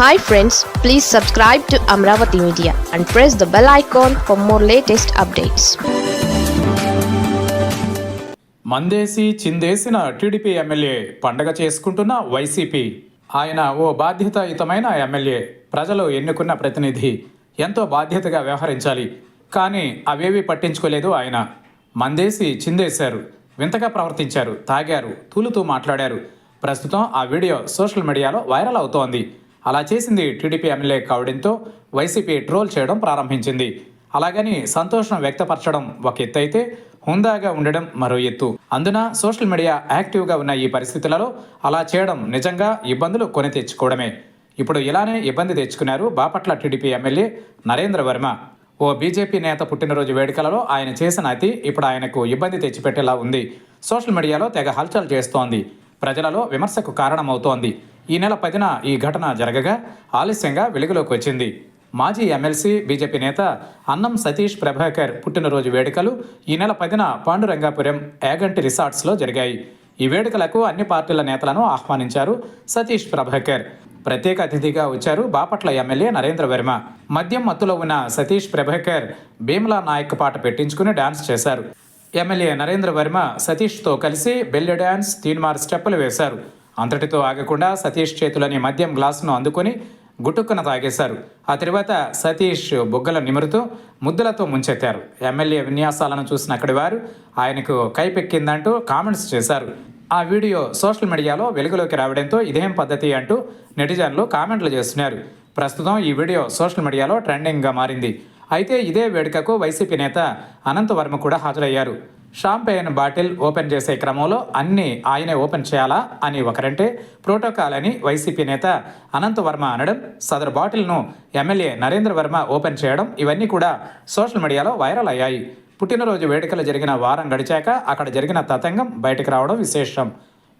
Hi friends please subscribe to Amaravati media and press the bell icon for more latest updates మందేసి చిందేసిన TDP MLA పండగ చేసుకుంటున్న YCP. ఆయన ఓ బాధ్యతాయుతమైన MLA. ప్రజలు ఎన్నుకున్న ప్రతినిధి. ఎంతో బాధ్యతగా వ్యవహరించాలి. కానీ అవేవి పట్టించుకోలేదు ఆయన. మందేసి చిందేశారు. వింతగా ప్రవర్తించారు తాగారు తూలుతూ మాట్లాడారు. ప్రస్తుతం ఆ వీడియో సోషల్ మీడియాలో వైరల్ అవుతోంది. అలా చేసింది టీడీపీ ఎమ్మెల్యే కావడంతో వైసీపీ ట్రోల్ చేయడం ప్రారంభించింది. అలాగని సంతోషం వ్యక్తపరచడం ఒక ఎత్తు అయితే హుందాగా ఉండడం మరో ఎత్తు. అందున సోషల్ మీడియా యాక్టివ్గా ఉన్న ఈ పరిస్థితులలో అలా చేయడం నిజంగా ఇబ్బందులు కొని తెచ్చుకోవడమే. ఇప్పుడు ఇలానే ఇబ్బంది తెచ్చుకున్నారు బాపట్ల టీడీపీ ఎమ్మెల్యే నరేంద్ర వర్మ. ఓ బీజేపీ నేత పుట్టినరోజు వేడుకలలో ఆయన చేసిన అతి ఇప్పుడు ఆయనకు ఇబ్బంది తెచ్చిపెట్టేలా ఉంది. సోషల్ మీడియాలో తెగ హల్చల్ చేస్తోంది. ప్రజలలో విమర్శకు కారణమవుతోంది. ఈ నెల పదిన ఈ ఘటన జరగగా ఆలస్యంగా వెలుగులోకి వచ్చింది. మాజీ ఎమ్మెల్సీ బీజేపీ నేత అన్నం సతీష్ ప్రభాకర్ పుట్టినరోజు వేడుకలు ఈ నెల పదిన పాండురంగాపురం యాగంటి రిసార్ట్స్లో జరిగాయి. ఈ వేడుకలకు అన్ని పార్టీల నేతలను ఆహ్వానించారు సతీష్ ప్రభాకర్. ప్రత్యేక అతిథిగా వచ్చారు బాపట్ల ఎమ్మెల్యే నరేంద్ర వర్మ. మద్యం మత్తులో ఉన్న సతీష్ ప్రభాకర్ భీమలా నాయక్ పాట పెట్టించుకుని డాన్స్ చేశారు. ఎమ్మెల్యే నరేంద్ర వర్మ సతీష్తో కలిసి బెల్లె డ్యాన్స్ తీన్మార్ స్టెప్పులు వేశారు. అంతటితో ఆగకుండా సతీష్ చేతులని మద్యం గ్లాసును అందుకొని గుట్టుక్కున తాగేశారు. ఆ తర్వాత సతీష్ బొగ్గల నిమురుతూ ముద్దులతో ముంచెత్తారు. ఎమ్మెల్యే విన్యాసాలను చూసిన అక్కడి వారు ఆయనకు కైపెక్కిందంటూ కామెంట్స్ చేశారు. ఆ వీడియో సోషల్ మీడియాలో వెలుగులోకి రావడంతో ఇదేం పద్ధతి అంటూ నెటిజన్లు కామెంట్లు చేస్తున్నారు. ప్రస్తుతం ఈ వీడియో సోషల్ మీడియాలో ట్రెండింగ్గా మారింది. అయితే ఇదే వేడుకకు వైసీపీ నేత అనంతవర్మ కూడా హాజరయ్యారు. షాంపెయిన్ బాటిల్ ఓపెన్ చేసే క్రమంలో అన్నీ ఆయనే ఓపెన్ చేయాలా అని ఒకరంటే ప్రోటోకాల్ అని వైసీపీ నేత అనంత వర్మ అనడం సదరు బాటిల్ను ఎమ్మెల్యే నరేంద్ర వర్మ ఓపెన్ చేయడం ఇవన్నీ కూడా సోషల్ మీడియాలో వైరల్ అయ్యాయి. పుట్టినరోజు వేడుకలు జరిగిన వారం గడిచాక అక్కడ జరిగిన తతంగం బయటకు రావడం విశేషం.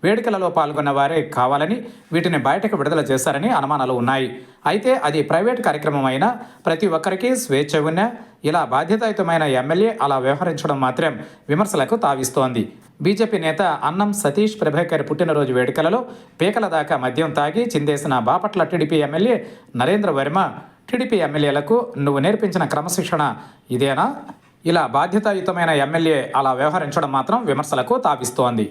వేడుకలలో పాల్గొన్న వారే కావాలని వీటిని బయటకు విడుదల చేశారని అనుమానాలు ఉన్నాయి. అయితే అది ప్రైవేట్ కార్యక్రమం అయినా ప్రతి ఒక్కరికి స్వేచ్ఛ ఉన్న ఇలా బాధ్యతాయుతమైన ఎమ్మెల్యే అలా వ్యవహరించడం మాత్రం విమర్శలకు తావిస్తోంది. బీజేపీ నేత అన్నం సతీష్ ప్రభాకర్ పుట్టినరోజు వేడుకలలో పీకల దాకా మద్యం తాగి చిందేసిన Bapatla TDP MLA Narendra Varma TDP ఎమ్మెల్యేలకు నువ్వు నేర్పించిన క్రమశిక్షణ ఇదేనా? ఇలా బాధ్యతాయుతమైన ఎమ్మెల్యే అలా వ్యవహరించడం మాత్రం విమర్శలకు తావిస్తోంది.